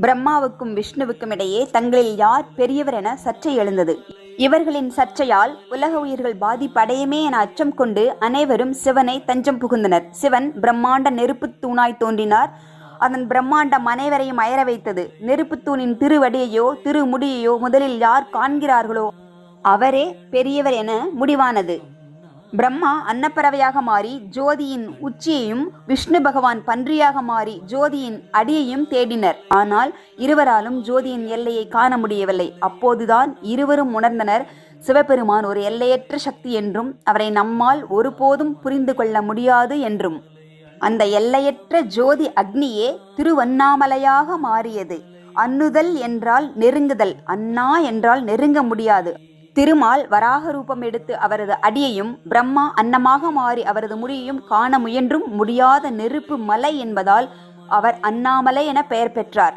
பிரம்மாவுக்கும் விஷ்ணுவுக்கும் இடையே தங்களில் யார் பெரியவர் என சர்ச்சை எழுந்தது. இவர்களின் சர்ச்சையால் உலக உயிர்கள் பாதிப்படையுமே என அச்சம் கொண்டு அனைவரும் சிவனை தஞ்சம் புகுந்தனர். சிவன் பிரம்மாண்ட நெருப்புத் தூணாய் தோன்றினார். அதன் பிரம்மாண்டம் அனைவரையும் அயர வைத்தது. நெருப்புத் தூணின் திருவடியையோ திருமுடியையோ முதலில் யார் காண்கிறார்களோ அவரே பெரியவர் என முடிவானது. பிரம்மா அன்னப்பறவையாக மாறி ஜோதியின் உச்சியையும் விஷ்ணு பகவான் பன்றியாக மாறி ஜோதியின் அடியையும் தேடினர். ஆனால் இருவராலும் ஜோதியின் எல்லையை காண முடியவில்லை. அப்போதுதான் இருவரும் உணர்ந்தனர் சிவபெருமான் ஒரு எல்லையற்ற சக்தி என்றும் அவரை நம்மால் ஒருபோதும் புரிந்து கொள்ள முடியாது என்றும். அந்த எல்லையற்ற ஜோதி அக்னியே திருவண்ணாமலையாக மாறியது. அன்னுதல் என்றால் நெருங்குதல் அண்ணா என்றால் நெருங்க முடியாது. திருமால் வராக ரூபம் எடுத்து அவரது அடியையும் பிரம்மா அன்னமாக மாறி அவரது முடியையும் காண முயன்றும் முடியாத நெருப்பு மலை என்பதால் அவர் அண்ணாமலை என பெயர் பெற்றார்.